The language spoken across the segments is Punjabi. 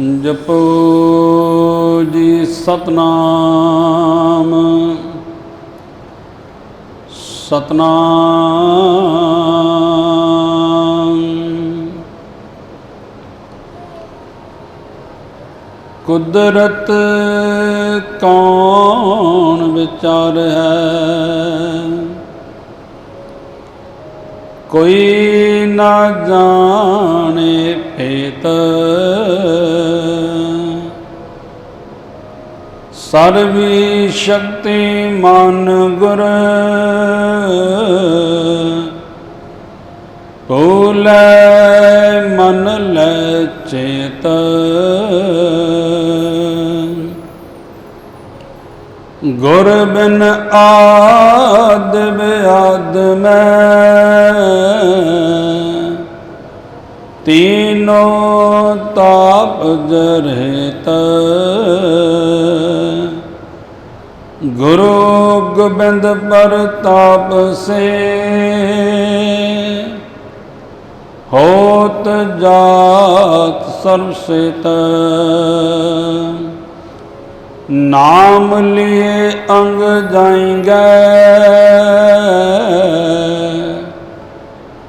ਜਪੋ ਜੀ ਸਤਨਾਮ। ਸਤਨਾਮ। ਕੁਦਰਤ ਕੌਣ ਵਿਚਾਰ ਹੈ? ਕੋਈ ਨਾ ਜਾਣੇ ਭੇਤ। ਸਰਵੀ ਸ਼ਕਤੀ ਮਨ ਗੁਰ। ਭੂਲੇ ਮਨ ਲੈ ਚੇਤ। ਗੁਰ ਬਿਨ ਆਦ ਬਿਆਦ ਮੈਂ। ਤੀਨੋ ਤਾਪ ਜਰਹਿਤ। ਗੁਰੂ ਗੋਬਿੰਦ ਪ੍ਰਤਾਪ ਸੇ। ਹੋਤ ਜਾਤ ਸਰਬ ਸਿਤ ਨਾਮ ਲਿਏ ਅੰਗ ਜਾਏਂਗੇ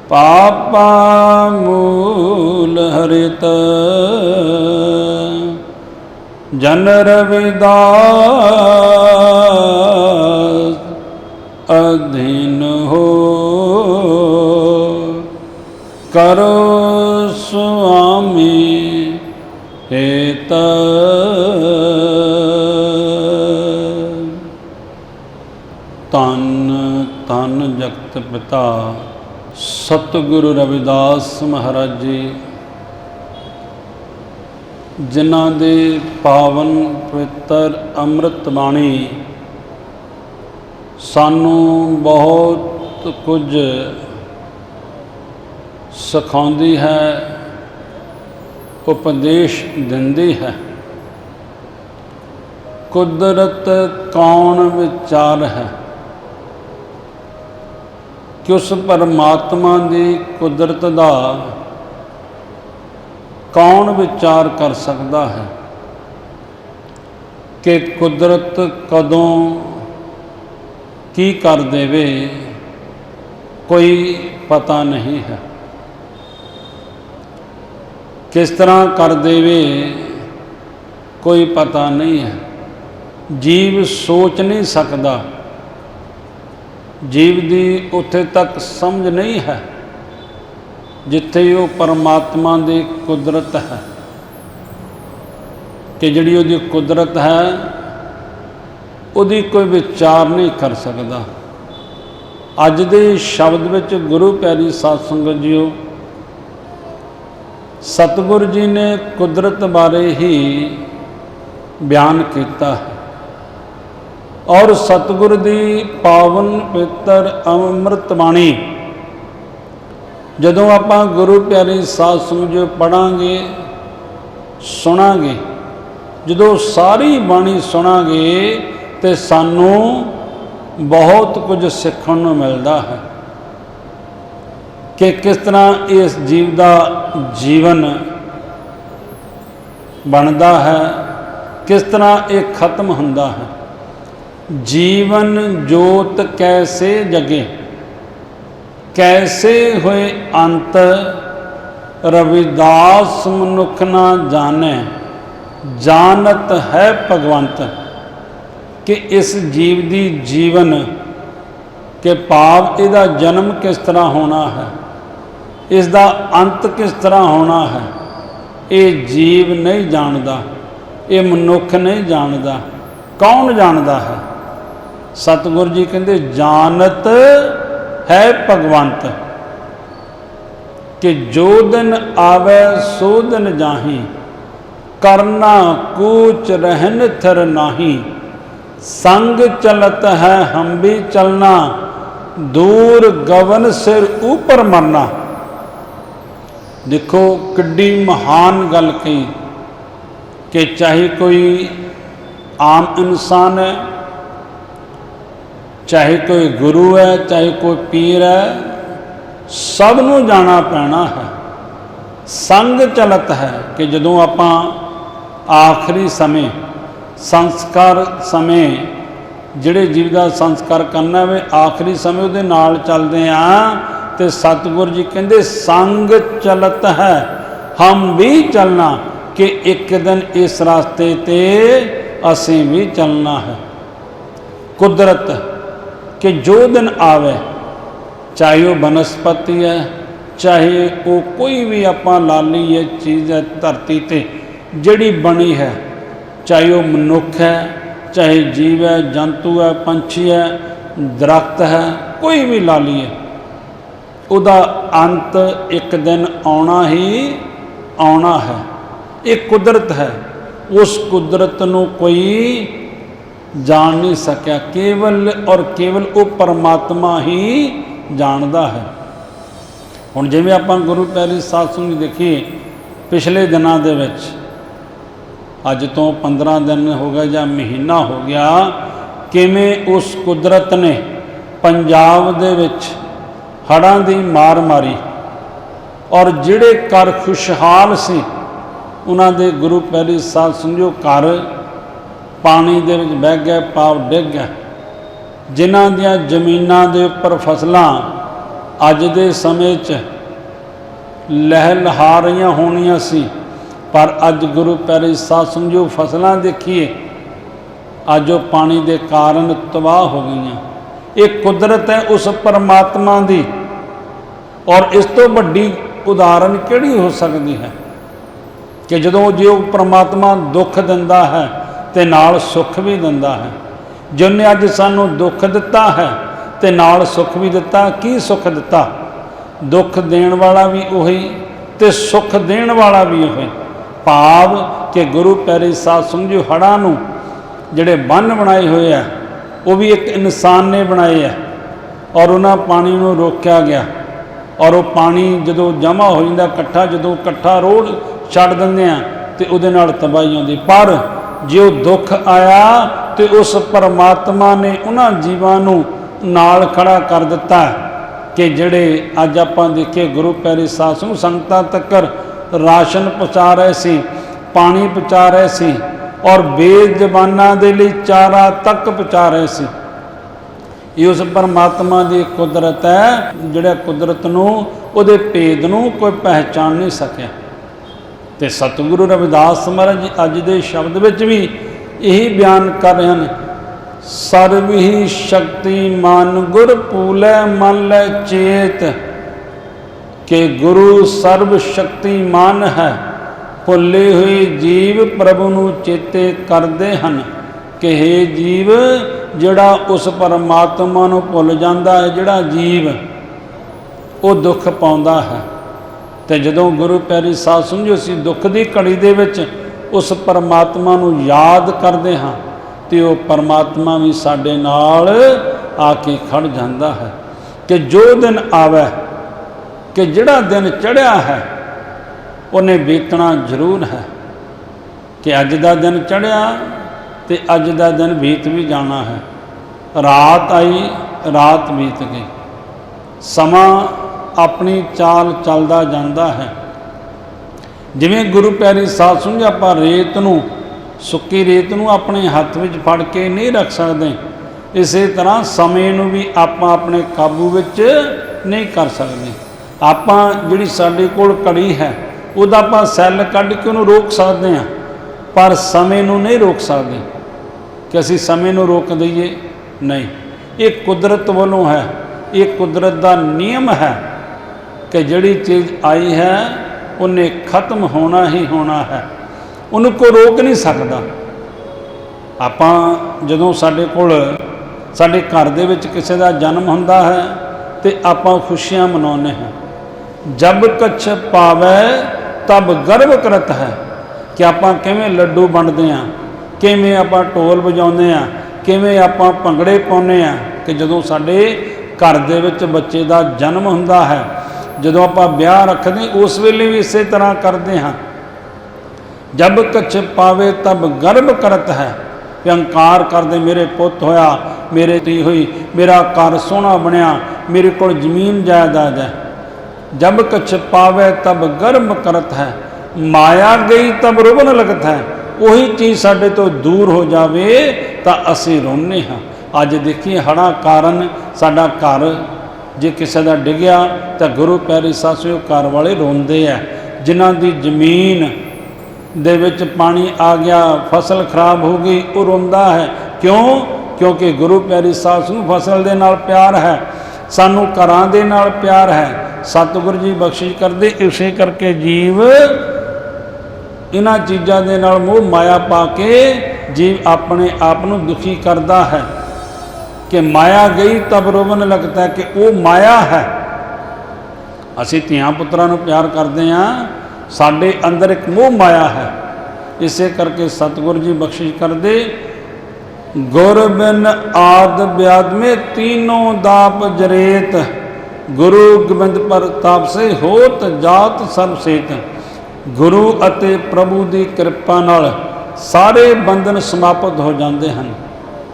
ਪਾਪਾ ਮੂਲ ਹਰਿਤ। ਜਨ ਰਵਿਦਾਸ ਅਧੀਨ ਹੋ। ਕਰੋ ਸੁਆਮੀ ਹੇਤ। ਤਨ ਤਨ ਜਗਤ ਪਿਤਾ ਸਤਿਗੁਰੂ ਰਵਿਦਾਸ ਮਹਾਰਾਜ ਜੀ, ਜਿਨ੍ਹਾਂ ਦੇ ਪਾਵਨ ਪਵਿੱਤਰ ਅੰਮ੍ਰਿਤ ਬਾਣੀ ਸਾਨੂੰ ਬਹੁਤ ਕੁਝ ਸਿਖਾਉਂਦੀ ਹੈ, ਉਪਦੇਸ਼ ਦਿੰਦੀ ਹੈ। ਕੁਦਰਤ ਕੌਣ ਵਿਚਾਰ ਹੈ? ਕਿ ਉਸ ਪਰਮਾਤਮਾ ਦੀ ਕੁਦਰਤ ਦਾ ਕੌਣ ਵਿਚਾਰ ਕਰ ਸਕਦਾ ਹੈ? ਕਿ ਕੁਦਰਤ ਕਦੋਂ ਕੀ ਕਰ ਦੇਵੇ, ਕੋਈ ਪਤਾ ਨਹੀਂ ਹੈ। ਕਿਸ ਤਰ੍ਹਾਂ ਕਰ ਦੇਵੇ, ਕੋਈ ਪਤਾ ਨਹੀਂ ਹੈ। ਜੀਵ ਸੋਚ ਨਹੀਂ ਸਕਦਾ। ਜੀਵ ਦੀ ਉੱਥੇ ਤੱਕ ਸਮਝ ਨਹੀਂ ਹੈ, ਜਿੱਥੇ ਉਹ ਪਰਮਾਤਮਾ ਦੀ ਕੁਦਰਤ ਹੈ। ਕਿ ਜਿਹੜੀ ਉਹਦੀ ਕੁਦਰਤ ਹੈ, ਉਹਦੀ ਕੋਈ ਵਿਚਾਰ ਨਹੀਂ ਕਰ ਸਕਦਾ। ਅੱਜ ਦੇ ਸ਼ਬਦ ਵਿੱਚ ਗੁਰੂ ਪਿਆਰੀ ਸਾਧ ਸੰਗਤ ਜੀਓ, ਸਤਿਗੁਰ ਜੀ ਨੇ ਕੁਦਰਤ ਬਾਰੇ ਹੀ ਬਿਆਨ ਕੀਤਾ ਹੈ। ਔਰ ਸਤਿਗੁਰ ਦੀ ਪਾਵਨ ਪਵਿੱਤਰ ਅੰਮ੍ਰਿਤ ਬਾਣੀ। ਜਦੋਂ ਆਪਾਂ ਗੁਰੂ ਪਿਆਰੀ ਸਾਧ ਸੰਗਤ ਪੜਾਂਗੇ, ਸੁਣਾਂਗੇ, ਜਦੋਂ ਸਾਰੀ ਬਾਣੀ ਸੁਣਾਂਗੇ, ਤੇ ਸਾਨੂੰ ਬਹੁਤ ਕੁਝ ਸਿੱਖਣ ਨੂੰ ਮਿਲਦਾ ਹੈ ਕਿ ਕਿਸ ਤਰ੍ਹਾਂ ਇਸ ਜੀਵ ਦਾ ਜੀਵਨ ਬਣਦਾ ਹੈ, ਕਿਸ ਤਰ੍ਹਾਂ ਇਹ ਖਤਮ ਹੁੰਦਾ ਹੈ। ਜੀਵਨ ਜੋਤ ਕੈਸੇ ਜਗੇ? ਕੈਸੇ ਹੋਏ ਅੰਤ? ਰਵਿਦਾਸ ਮਨੁੱਖ ਨਾ ਜਾਣੈ, ਜਾਣਤ ਹੈ ਭਗਵੰਤ, ਕਿ ਇਸ ਜੀਵ ਦੀ ਜੀਵਨ, ਕਿ ਪਾਪ ਇਹਦਾ ਜਨਮ ਕਿਸ ਤਰ੍ਹਾਂ ਹੋਣਾ ਹੈ? ਇਸ ਦਾ ਅੰਤ ਕਿਸ ਤਰ੍ਹਾਂ ਹੋਣਾ ਹੈ? ਇਹ ਜੀਵ ਨਹੀਂ ਜਾਣਦਾ, ਇਹ ਮਨੁੱਖ ਨਹੀਂ ਜਾਣਦਾ, ਕੌਣ ਜਾਣਦਾ ਹੈ? ਸਤਿਗੁਰੂ ਜੀ ਕਹਿੰਦੇ ਜਾਣਤ ਹੈ ਭਗਵੰਤ, ਕਿ ਜੋ ਦਿਨ ਆਵੇ ਸੋ ਦਿਨ ਜਾਹੀ, ਕਰਨਾ ਕੂਚ ਰਹਿਨ ਥਰ ਨਾਹੀ, ਸੰਗ ਚਲਤ ਹੈ ਹਮ ਵੀ ਚਲਨਾ ਦੂਰ ਗਵਨ ਸਿਰ ਉਪਰ ਮਰਨਾ। ਦੇਖੋ, ਕਿੱਡੀ ਮਹਾਨ ਗੱਲ ਕਹੀ ਕਿ ਚਾਹੇ ਕੋਈ ਆਮ ਇਨਸਾਨ ਹੈ ਚਾਹੇ ਕੋਈ ਗੁਰੂ ਹੈ, ਚਾਹੇ ਕੋਈ ਪੀਰ ਹੈ, ਸਭ ਨੂੰ ਜਾਣਾ ਪੈਣਾ ਹੈ। ਸੰਗ ਚਲਤ ਹੈ ਕਿ ਜਦੋਂ ਆਪਾਂ ਆਖਰੀ ਸਮੇਂ, ਸੰਸਕਾਰ ਸਮੇਂ, ਜਿਹੜੇ ਜੀਵ ਦਾ ਸੰਸਕਾਰ ਕਰਨਾ ਵੇ ਆਖਰੀ ਸਮੇਂ ਉਹਦੇ ਨਾਲ ਚੱਲਦੇ ਆ ਤੇ ਸਤਿਗੁਰ ਜੀ ਕਹਿੰਦੇ, ਸੰਗ ਚਲਤ ਹੈ। ਹਮ ਵੀ ਚੱਲਣਾ ਕਿ ਇੱਕ ਦਿਨ ਇਸ ਰਸਤੇ ਤੇ ਅਸੀਂ ਵੀ ਚੱਲਣਾ ਹੈ। ਕੁਦਰਤ ਕਿ ਜੋ ਦਿਨ ਆਵੇ, ਚਾਹੇ ਉਹ ਬਨਸਪਤੀ ਹੈ, ਚਾਹੇ ਉਹ ਕੋਈ ਵੀ ਆਪਾਂ ਲਾ ਲਈਏ ਚੀਜ਼ ਹੈ ਧਰਤੀ ਤੇ, ਜਿਹੜੀ ਬਣੀ ਹੈ, ਚਾਹੇ ਉਹ ਮਨੁੱਖ ਹੈ, ਚਾਹੇ ਜੀਵ ਹੈ, ਜੰਤੂ ਹੈ, ਪੰਛੀ ਹੈ, ਦਰਖਤ ਹੈ, ਕੋਈ ਵੀ ਲਾਲੀ ਹੈ ਉਹਦਾ ਅੰਤ ਇੱਕ ਦਿਨ ਆਉਣਾ ਹੀ ਆਉਣਾ ਹੈ। ਇਹ ਕੁਦਰਤ ਹੈ। ਉਸ ਕੁਦਰਤ ਨੂੰ ਕੋਈ ਜਾਣ ਨਹੀਂ ਸਕਿਆ। ਕੇਵਲ ਔਰ ਕੇਵਲ ਉਹ ਪਰਮਾਤਮਾ ਹੀ ਜਾਣਦਾ ਹੈ। ਹੁਣ ਜਿਵੇਂ ਆਪਾਂ ਗੁਰੂ ਪੈਰੀ ਸਾਧ ਸੰਗਤ ਦੇਖੀਏ, ਪਿਛਲੇ ਦਿਨਾਂ ਦੇ ਵਿੱਚ, ਅੱਜ ਤੋਂ 15 ਦਿਨ ਹੋ ਗਿਆ ਜਾਂ ਮਹੀਨਾ ਹੋ ਗਿਆ, ਕਿਵੇਂ ਉਸ ਕੁਦਰਤ ਨੇ ਪੰਜਾਬ ਦੇ ਵਿੱਚ ਹੜ੍ਹਾਂ ਦੀ ਮਾਰ ਮਾਰੀ ਔਰ ਜਿਹੜੇ ਘਰ ਖੁਸ਼ਹਾਲ ਸੀ, ਉਹਨਾਂ ਦੇ ਗੁਰੂ ਪਿਆਰੀ ਸਾਧ ਸੰਗਿਓ ਘਰ ਪਾਣੀ ਦੇ ਵਿੱਚ ਬਹਿ ਗਏ ਪਾਪ ਡਿੱਗ ਗਿਆ। ਜਿਨ੍ਹਾਂ ਦੀਆਂ ਜ਼ਮੀਨਾਂ ਦੇ ਉੱਪਰ ਫਸਲਾਂ ਅੱਜ ਦੇ ਸਮੇਂ 'ਚ ਲਹਿ ਲਹਾ ਰਹੀਆਂ ਹੋਣੀਆਂ ਸੀ, ਪਰ ਅੱਜ ਗੁਰੂ ਪਿਆਰੇ ਸਾਧ ਸੰਗਿਓ ਫਸਲਾਂ ਦੇਖੀਏ, ਅੱਜ ਉਹ ਪਾਣੀ ਦੇ ਕਾਰਨ ਤਬਾਹ ਹੋ ਗਈਆਂ। ਇਹ ਕੁਦਰਤ ਹੈ ਉਸ ਪਰਮਾਤਮਾ ਦੀ, ਔਰ ਇਸ ਤੋਂ ਵੱਡੀ ਉਦਾਹਰਨ ਕਿਹੜੀ ਹੋ ਸਕਦੀ ਹੈ? ਕਿ ਜਦੋਂ ਜੇ ਉਹ ਪਰਮਾਤਮਾ ਦੁੱਖ ਦਿੰਦਾ ਹੈ ਤੇ ਨਾਲ ਸੁੱਖ ਵੀ ਦਿੰਦਾ ਹੈ। ਜਿਨੇ ਅੱਜ ਸਾਨੂੰ ਦੁੱਖ ਦਿੱਤਾ ਹੈ, ਤੇ ਨਾਲ ਸੁੱਖ ਵੀ ਦਿੱਤਾ। ਕੀ ਸੁੱਖ ਦਿੱਤਾ? ਦੁੱਖ ਦੇਣ ਵਾਲਾ ਵੀ ਉਹੀ ਤੇ ਸੁੱਖ ਦੇਣ ਵਾਲਾ ਵੀ ਉਹੀ। ਭਾਵ ਕਿ ਗੁਰੂ ਪਿਆਰੇ ਸਾਧ ਸਮਝੋ ਹੜਾਂ ਨੂੰ ਜਿਹੜੇ ਬੰਨ ਬਣਾਏ ਹੋਏ ਆ, ਉਹ ਵੀ ਇੱਕ ਇਨਸਾਨ ਨੇ ਬਣਾਏ ਆ। ਔਰ ਉਹਨਾਂ ਪਾਣੀ ਨੂੰ ਰੋਕਿਆ ਗਿਆ। ਔਰ ਉਹ ਪਾਣੀ ਜਦੋਂ ਜਮ੍ਹਾਂ ਹੋ ਜਾਂਦਾ, ਇਕੱਠਾ ਜਦੋਂ ਇਕੱਠਾ ਰੋੜ ਛੱਡ ਦਿੰਦੇ ਆ, ਤੇ ਉਹਦੇ ਨਾਲ ਤਬਾਹੀ ਆਉਂਦੀ ਪਰ ਜੇ ਉਹ ਦੁੱਖ ਆਇਆ ਤੇ ਉਸ ਪਰਮਾਤਮਾ ਨੇ ਉਹਨਾਂ ਜੀਵਾਂ ਨੂੰ ਨਾਲ ਖੜਾ ਕਰ ਦਿੱਤਾ ਕਿ ਜਿਹੜੇ ਅੱਜ ਆਪਾਂ ਦੇਖੇ ਗੁਰੂ ਪਿਆਰੇ ਸਾਧ ਸੰਗਤ ਸੰਗਤਾਂ ਤੱਕਰ ਰਾਸ਼ਨ ਪਹੁੰਚਾ ਰਹੇ ਸੀ, ਪਾਣੀ ਪਹੁੰਚਾ ਰਹੇ ਸੀ ਔਰ ਬੇਜ਼ਬਾਨਾਂ ਦੇ ਲਈ ਚਾਰਾ ਤੱਕ ਪਹੁੰਚਾ ਰਹੇ ਸੀ। ਇਹ ਉਸ ਪਰਮਾਤਮਾ ਦੀ ਕੁਦਰਤ ਹੈ, ਜਿਹੜਾ ਕੁਦਰਤ ਨੂੰ, ਉਹਦੇ ਭੇਦ ਨੂੰ ਕੋਈ ਪਹਿਚਾਨ ਨਹੀਂ ਸਕਿਆ। ਤੇ ਸਤਿਗੁਰੂ ਰਵਿਦਾਸ ਮਹਾਰਾਜ ਅੱਜ ਦੇ ਸ਼ਬਦ ਵਿੱਚ ਵੀ ਇਹੀ ਬਿਆਨ ਕਰ ਰਹੇ ਹਨ। ਸਰਬ ਹੀ ਸ਼ਕਤੀਮਾਨ ਗੁਰ ਪੂਲੇ ਮਨ ਲੈ ਚੇਤ, ਕਿ ਗੁਰੂ ਸਰਬ ਸ਼ਕਤੀਮਾਨ ਹੈ। ਭੁੱਲੇ ਹੋਏ ਜੀਵ ਪ੍ਰਭੂ ਨੂੰ ਚੇਤੇ ਕਰਦੇ ਹਨ, ਕਿ हे ਜੀਵ, ਜਿਹੜਾ ਉਸ ਪਰਮਾਤਮਾ ਨੂੰ ਭੁੱਲ ਜਾਂਦਾ ਹੈ, ਜਿਹੜਾ ਜੀਵ ਉਹ ਦੁੱਖ ਪਾਉਂਦਾ ਹੈ। ਤੇ ਜਦੋਂ ਗੁਰੂ ਪਿਆਰੀ ਸਾਧ ਸਮਝੋ ਅਸੀਂ ਦੁੱਖ ਦੀ ਘੜੀ ਦੇ ਵਿੱਚ ਉਸ ਪਰਮਾਤਮਾ ਨੂੰ ਯਾਦ ਕਰਦੇ ਹਾਂ, ਤੇ ਉਹ ਪਰਮਾਤਮਾ ਵੀ ਸਾਡੇ ਨਾਲ ਆ ਕੇ ਖੜ ਜਾਂਦਾ ਹੈ ਕਿ ਜੋ ਦਿਨ ਆਵੇ, ਕਿ ਜਿਹੜਾ ਦਿਨ ਚੜਿਆ ਹੈ, ਉਹਨੇ ਬੀਤਣਾ ਜ਼ਰੂਰ ਹੈ। ਕਿ ਅੱਜ ਦਾ ਦਿਨ ਚੜਿਆ ਤੇ ਅੱਜ ਦਾ ਦਿਨ ਬੀਤ ਵੀ ਜਾਣਾ ਹੈ। ਰਾਤ ਆਈ, ਰਾਤ ਬੀਤ ਗਈ। ਸਮਾਂ ਆਪਣੀ ਚਾਲ ਚੱਲਦਾ ਜਾਂਦਾ ਹੈ। ਜਿਵੇਂ ਗੁਰੂ ਪਿਆਰੀ ਸਾਧ ਸੁਣਿਆ ਆਪਾਂ ਰੇਤ ਨੂੰ, ਸੁੱਕੀ ਰੇਤ ਨੂੰ ਆਪਣੇ ਹੱਥ ਵਿੱਚ ਫੜ ਕੇ ਨਹੀਂ ਰੱਖ ਸਕਦੇ, ਇਸੇ ਤਰ੍ਹਾਂ ਸਮੇਂ ਨੂੰ ਵੀ ਆਪਾਂ ਆਪਣੇ ਕਾਬੂ ਵਿੱਚ ਨਹੀਂ ਕਰ ਸਕਦੇ। ਆਪਾਂ ਜਿਹੜੀ ਸਾਡੇ ਕੋਲ ਘੜੀ ਹੈ, ਉਹਦਾ ਆਪਾਂ ਸੈੱਲ ਕੱਢ ਕੇ ਉਹਨੂੰ ਰੋਕ ਸਕਦੇ ਹਾਂ, ਪਰ ਸਮੇਂ ਨੂੰ ਨਹੀਂ ਰੋਕ ਸਕਦੇ। ਕਿ ਅਸੀਂ ਸਮੇਂ ਨੂੰ ਰੋਕ ਦਈਏ? ਨਹੀਂ। ਇਹ ਕੁਦਰਤ ਵੱਲੋਂ ਹੈ, ਇਹ ਕੁਦਰਤ ਦਾ ਨਿਯਮ ਹੈ। ਕਿ ਜਿਹੜੀ ਚੀਜ਼ ਆਈ ਹੈ, ਉਹਨੇ ਖਤਮ ਹੋਣਾ ਹੀ ਹੋਣਾ ਹੈ। ਉਹਨੂੰ ਕੋਈ ਰੋਕ ਨਹੀਂ ਸਕਦਾ। ਆਪਾਂ ਜਦੋਂ ਸਾਡੇ ਕੋਲ, ਸਾਡੇ ਘਰ ਦੇ ਵਿੱਚ ਕਿਸੇ ਦਾ ਜਨਮ ਹੁੰਦਾ ਹੈ, ਤੇ ਆਪਾਂ ਖੁਸ਼ੀਆਂ ਮਨਾਉਂਦੇ ਹਾਂ। ਜਬ ਕਛ ਪਾਵੇ, ਤਬ ਗਰਵ ਕਰਤ ਹੈ। ਕਿ ਆਪਾਂ ਕਿਵੇਂ ਲੱਡੂ ਵੰਡਦੇ ਆ ਕਿਵੇਂ ਆਪਾਂ ਢੋਲ ਵਜਾਉਂਦੇ ਆ ਕਿਵੇਂ ਆਪਾਂ ਭੰਗੜੇ ਪਾਉਂਦੇ ਆ ਕਿ ਜਦੋਂ ਸਾਡੇ ਘਰ ਦੇ ਵਿੱਚ ਬੱਚੇ ਦਾ ਜਨਮ ਹੁੰਦਾ ਹੈ ਜਦੋਂ ਆਪਾਂ ਵਿਆਹ ਰੱਖਦੇ, ਉਸ ਵੇਲੇ ਵੀ ਇਸੇ ਤਰ੍ਹਾਂ ਕਰਦੇ ਹਾਂ। ਜਬ ਕਛ ਪਾਵੇ, ਤਬ ਗਰਭ ਕਰਤ ਹੈ। ਅਹੰਕਾਰ ਕਰਦੇ, ਮੇਰੇ ਪੁੱਤ ਹੋਇਆ, ਮੇਰੇ ਧੀ ਹੋਈ, ਮੇਰਾ ਘਰ ਸੋਹਣਾ ਬਣਿਆ, ਮੇਰੇ ਕੋਲ ਜ਼ਮੀਨ ਜਾਇਦਾਦ ਹੈ। ਜਬ ਕਛ ਪਾਵੇ, ਤਬ ਗਰਭ ਕਰਤ ਹੈ। ਮਾਇਆ ਗਈ, ਤਬ ਰੁਬਨ ਲਗਤ ਹੈ। ਉਹੀ ਚੀਜ਼ ਸਾਡੇ ਤੋਂ ਦੂਰ ਹੋ ਜਾਵੇ, ਤਾਂ ਅਸੀਂ ਰੋਂਦੇ ਹਾਂ। ਅੱਜ ਦੇਖੀਏ, ਹੜ੍ਹਾਂ ਕਾਰਨ ਸਾਡਾ ਘਰ ਜੇ ਕਿਸੇ ਦਾ ਡਿੱਗਿਆ ਤਾਂ ਗੁਰੂ ਪਿਆਰੇ ਸਾਸਿਓ ਘਰ ਵਾਲੇ ਰੋਂਦੇ ਆ। ਜਿਨ੍ਹਾਂ ਦੀ ਜ਼ਮੀਨ ਦੇ ਵਿੱਚ ਪਾਣੀ ਆ ਗਿਆ, ਫਸਲ ਖਰਾਬ ਹੋ ਗਈ, ਉਹ ਰੋਂਦਾ ਹੈ। ਕਿਉਂ? ਕਿਉਂਕਿ ਗੁਰੂ ਪਿਆਰੀ ਸਾਸ ਨੂੰ ਫਸਲ ਦੇ ਨਾਲ ਪਿਆਰ ਹੈ। ਸਾਨੂੰ ਘਰਾਂ ਦੇ ਨਾਲ ਪਿਆਰ ਹੈ। ਸਤਿਗੁਰੂ ਜੀ ਬਖਸ਼ਿਸ਼ ਕਰਦੇ, ਇਸੇ ਕਰਕੇ ਜੀਵ ਇਹਨਾਂ ਚੀਜ਼ਾਂ ਦੇ ਨਾਲ ਮੋਹ ਮਾਇਆ ਪਾ ਕੇ ਜੀਵ ਆਪਣੇ ਆਪ ਨੂੰ ਦੁਖੀ ਕਰਦਾ ਹੈ। ਕਿ ਮਾਇਆ ਗਈ ਤਬ ਰੋਵਨ ਲੱਗਦਾ ਕਿ ਉਹ ਮਾਇਆ ਹੈ। ਅਸੀਂ ਧੀਆਂ ਪੁੱਤਰਾਂ ਨੂੰ ਪਿਆਰ ਕਰਦੇ ਹਾਂ। ਸਾਡੇ ਅੰਦਰ ਇੱਕ ਮੋਹ ਮਾਇਆ ਹੈ। ਇਸੇ ਕਰਕੇ ਸਤਿਗੁਰੂ ਜੀ ਬਖਸ਼ਿਸ਼ ਕਰਦੇ ਗੁਰ ਬਿਨ ਆਦ ਬਿਆਦ ਮੇ ਤੀਨੋਂ ਦਾਪ ਜਰੇਤ, ਗੁਰੂ ਗੋਬਿੰਦ ਪ੍ਰਤਾਪ ਸੇ ਹੋਤ ਜਾਤ ਸਰਬ ਸੇਤ। ਗੁਰੂ ਅਤੇ ਪ੍ਰਭੂ ਦੀ ਕਿਰਪਾ ਨਾਲ ਸਾਰੇ ਬੰਧਨ ਸਮਾਪਤ ਹੋ ਜਾਂਦੇ ਹਨ।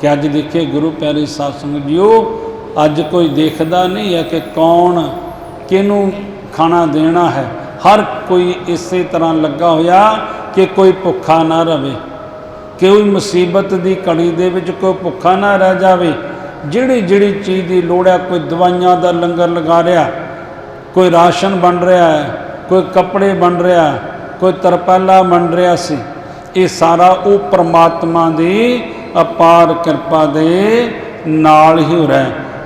ਕਿ ਅੱਜ ਦੇਖੇ ਗੁਰੂ ਪਿਆਰੇ ਸਾਧ ਸੰਗਤ ਜੀਓ, ਅੱਜ ਕੋਈ ਦੇਖਦਾ ਨਹੀਂ ਹੈ ਕਿ ਕੌਣ ਕਿਹਨੂੰ ਖਾਣਾ ਦੇਣਾ ਹੈ। ਹਰ ਕੋਈ ਇਸੇ ਤਰ੍ਹਾਂ ਲੱਗਾ ਹੋਇਆ ਕਿ ਕੋਈ ਭੁੱਖਾ ਨਾ ਰਵੇ ਕੋਈ ਮੁਸੀਬਤ ਦੀ ਘੜੀ ਦੇ ਵਿੱਚ ਕੋਈ ਭੁੱਖਾ ਨਾ ਰਹਿ ਜਾਵੇ। ਜਿਹੜੀ ਜਿਹੜੀ ਚੀਜ਼ ਦੀ ਲੋੜ ਹੈ, ਕੋਈ ਦਵਾਈਆਂ ਦਾ ਲੰਗਰ ਲਗਾ ਰਿਹਾ, ਕੋਈ ਰਾਸ਼ਨ ਬਣ ਰਿਹਾ ਹੈ, ਕੋਈ ਕੱਪੜੇ ਬਣ ਰਿਹਾ, ਕੋਈ ਤਰਪਾਲਾ ਬਣ ਰਿਹਾ ਸੀ, ਇਹ ਸਾਰਾ ਉਹ ਪ੍ਰਮਾਤਮਾ ਦੀ ਅਪਾਰ ਕਿਰਪਾ ਦੇ ਨਾਲ ਹੀ ਹੋ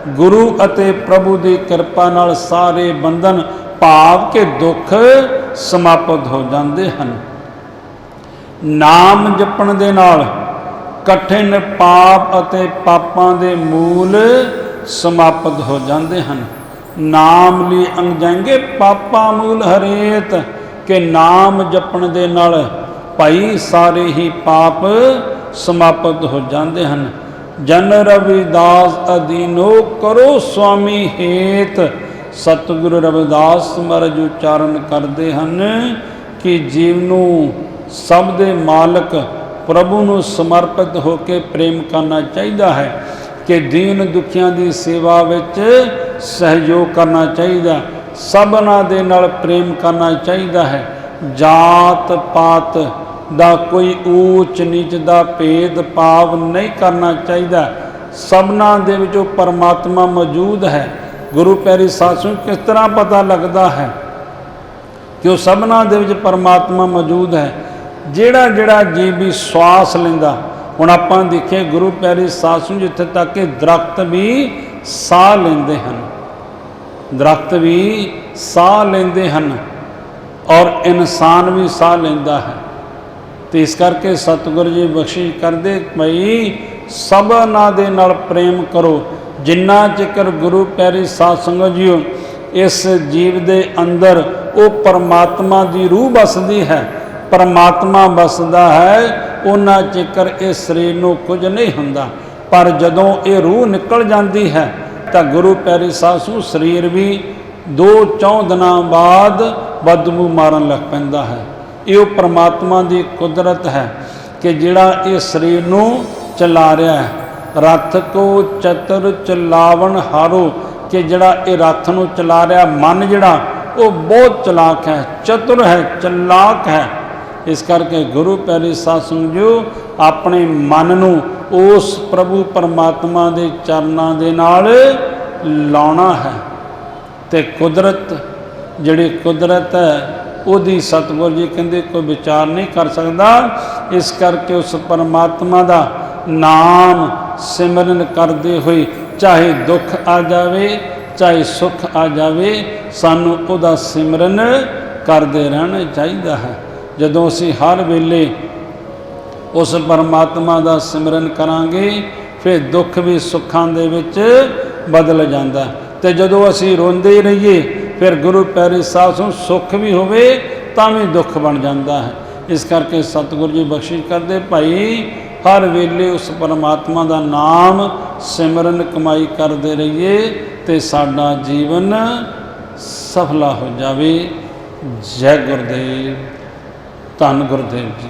ਗੁਰੂ ਅਤੇ ਪ੍ਰਭੂ ਦੀ ਕਿਰਪਾ ਨਾਲ ਸਾਰੇ ਬੰਧਨ ਭਾਵ ਕੇ ਦੁੱਖ ਸਮਾਪਤ ਹੋ ਜਾਂਦੇ ਹਨ। ਨਾਮ ਜਪਣ ਦੇ ਨਾਲ ਕਠਿਨ ਪਾਪ ਅਤੇ ਪਾਪਾਂ ਦੇ ਮੂਲ ਸਮਾਪਤ ਹੋ ਜਾਂਦੇ ਹਨ। ਨਾਮ ਲਈ ਅੰਗ ਜਾਏਂਗੇ ਪਾਪਾਂ ਮੂਲ ਹਰੇਤ ਕਿ ਨਾਮ ਜਪਣ ਦੇ ਨਾਲ ਭਾਈ ਸਾਰੇ ਹੀ ਪਾਪ ਸਮਾਪਤ ਹੋ ਜਾਂਦੇ ਹਨ। ਜਨ ਰਵਿਦਾਸ ਅਧੀਨੋ ਕਰੋ ਸੁਆਮੀ ਹੇਤ। ਸਤਿਗੁਰੂ ਰਵਿਦਾਸ ਮਹਾਰਾਜ ਉਚਾਰਨ ਕਰਦੇ ਹਨ ਕਿ ਜੀਵ ਨੂੰ ਸਭ ਦੇ ਮਾਲਕ ਪ੍ਰਭੂ ਨੂੰ ਸਮਰਪਿਤ ਹੋ ਕੇ ਪ੍ਰੇਮ ਕਰਨਾ ਚਾਹੀਦਾ ਹੈ ਕਿ ਦੀਨ ਦੁਖੀਆਂ ਦੀ ਸੇਵਾ ਵਿੱਚ ਸਹਿਯੋਗ ਕਰਨਾ ਚਾਹੀਦਾ। ਸਭਨਾ ਦੇ ਨਾਲ ਪ੍ਰੇਮ ਕਰਨਾ ਚਾਹੀਦਾ ਹੈ। ਜਾਤ ਪਾਤ ਦਾ ਕੋਈ ਊਚ ਨੀਚ ਦਾ ਭੇਦ ਭਾਵ ਨਹੀਂ ਕਰਨਾ ਚਾਹੀਦਾ। ਸਭਨਾ ਦੇ ਵਿੱਚ ਉਹ ਪਰਮਾਤਮਾ ਮੌਜੂਦ ਹੈ। ਗੁਰੂ ਪਿਆਰੀ ਸਾਸੂ ਕਿਸ ਤਰ੍ਹਾਂ ਪਤਾ ਲੱਗਦਾ ਹੈ ਕਿ ਉਹ ਸਭਨਾ ਦੇ ਵਿੱਚ ਪਰਮਾਤਮਾ ਮੌਜੂਦ ਹੈ? ਜਿਹੜਾ ਜਿਹੜਾ ਜੀਵ ਵੀ ਸਵਾਸ ਲੈਂਦਾ, ਹੁਣ ਆਪਾਂ ਦੇਖੇ ਗੁਰੂ ਪਿਆਰੀ ਸਾਸੂ ਜਿੱਥੇ ਤੱਕ ਕਿ ਦਰਖਤ ਵੀ ਸਾਹ ਲੈਂਦੇ ਹਨ। ਦਰਖਤ ਵੀ ਸਾਹ ਲੈਂਦੇ ਹਨ ਔਰ ਇਨਸਾਨ ਵੀ ਸਾਹ ਲੈਂਦਾ ਹੈ। ਤੇ ਇਸ ਕਰਕੇ ਸਤਿਗੁਰ ਜੀ ਬਖਸ਼ਿਸ਼ ਕਰਦੇ ਭਈ ਸਭਨਾ ਦੇ ਨਾਲ ਪ੍ਰੇਮ ਕਰੋ। ਜਿੰਨਾ ਚਿਕਰ ਗੁਰੂ ਪਿਆਰੀ ਸਾਧ ਸੰਗਤ ਜੀਓ, ਇਸ ਜੀਵ ਦੇ ਅੰਦਰ ਉਹ ਪਰਮਾਤਮਾ ਦੀ ਰੂਹ ਵਸਦੀ ਹੈ। ਪਰਮਾਤਮਾ ਵਸਦਾ ਹੈ, ਉਹਨਾਂ ਚਿਕਰ ਇਹ ਸਰੀਰ ਨੂੰ ਕੁਝ ਨਹੀਂ ਹੁੰਦਾ। ਪਰ ਜਦੋਂ ਇਹ ਰੂਹ ਨਿਕਲ ਜਾਂਦੀ ਹੈ, ਤਾਂ ਗੁਰੂ ਪੈਰੀ ਸਾਸੂ ਸਰੀਰ ਵੀ ਦੋ ਚੌਂ ਦਿਨਾਂ ਬਾਅਦ ਬਦਬੂ ਮਾਰਨ ਲੱਗ ਪੈਂਦਾ ਹੈ। ਇਹ ਉਹ ਪ੍ਰਮਾਤਮਾ ਦੀ ਕੁਦਰਤ ਹੈ ਕਿ ਜਿਹੜਾ ਇਹ ਸਰੀਰ ਨੂੰ ਚਲਾ ਰਿਹਾ ਹੈ। ਰੱਥ ਕੋ ਚਤਰ ਚਲਾਵਣ ਹਾਰੋ ਕਿ ਜਿਹੜਾ ਇਹ ਰੱਥ ਨੂੰ ਚਲਾ ਰਿਹਾ ਮਨ ਜਿਹੜਾ, ਉਹ ਬਹੁਤ ਚਲਾਕ ਹੈ, ਚਤੁਰ ਹੈ, ਚਲਾਕ ਹੈ। ਇਸ ਕਰਕੇ ਗੁਰੂ ਪੈਰੀ ਸਾਧ ਸੰਗਤ ਜੀਓ, ਆਪਣੇ ਮਨ ਨੂੰ ਉਸ ਪ੍ਰਭੂ ਪਰਮਾਤਮਾ ਦੇ ਚਰਨਾਂ ਦੇ ਨਾਲ ਲਾਉਣਾ ਹੈ। ਤੇ ਕੁਦਰਤ, ਜਿਹੜੀ ਕੁਦਰਤ ਹੈ ਉਹਦੀ ਸਤਿਗੁਰ ਜੀ ਕਹਿੰਦੇ ਕੋਈ ਵਿਚਾਰ ਨਹੀਂ ਕਰ ਸਕਦਾ। ਇਸ ਕਰਕੇ ਉਸ ਪਰਮਾਤਮਾ ਦਾ ਨਾਮ ਸਿਮਰਨ ਕਰਦੇ ਹੋਏ ਚਾਹੇ ਦੁੱਖ ਆ ਜਾਵੇ, ਚਾਹੇ ਸੁੱਖ ਆ ਜਾਵੇ, ਸਾਨੂੰ ਉਹਦਾ ਸਿਮਰਨ ਕਰਦੇ ਰਹਿਣਾ ਚਾਹੀਦਾ ਹੈ। ਜਦੋਂ ਅਸੀਂ ਹਰ ਵੇਲੇ ਉਸ ਪਰਮਾਤਮਾ ਦਾ ਸਿਮਰਨ ਕਰਾਂਗੇ, ਫਿਰ ਦੁੱਖ ਵੀ ਸੁੱਖਾਂ ਦੇ ਵਿੱਚ ਬਦਲ ਜਾਂਦਾ। ਤੇ ਜਦੋਂ ਅਸੀਂ ਰੋਂਦੇ ਰਹੀਏ ਫਿਰ ਗੁਰੂ ਪੈਰੀ ਸਾਹਿਬ ਨੂੰ ਸੁੱਖ ਵੀ ਹੋਵੇ ਤਾਂ ਵੀ ਦੁੱਖ ਬਣ ਜਾਂਦਾ ਹੈ। ਇਸ ਕਰਕੇ ਸਤਿਗੁਰੂ ਜੀ ਬਖਸ਼ਿਸ਼ ਕਰਦੇ, ਭਾਈ, ਹਰ ਵੇਲੇ ਉਸ ਪਰਮਾਤਮਾ ਦਾ ਨਾਮ ਸਿਮਰਨ ਕਮਾਈ ਕਰਦੇ ਰਹੀਏ ਤੇ ਸਾਡਾ ਜੀਵਨ ਸਫਲਾ ਹੋ ਜਾਵੇ। ਜੈ ਗੁਰਦੇਵ। ਧੰਨ ਗੁਰਦੇਵ ਜੀ।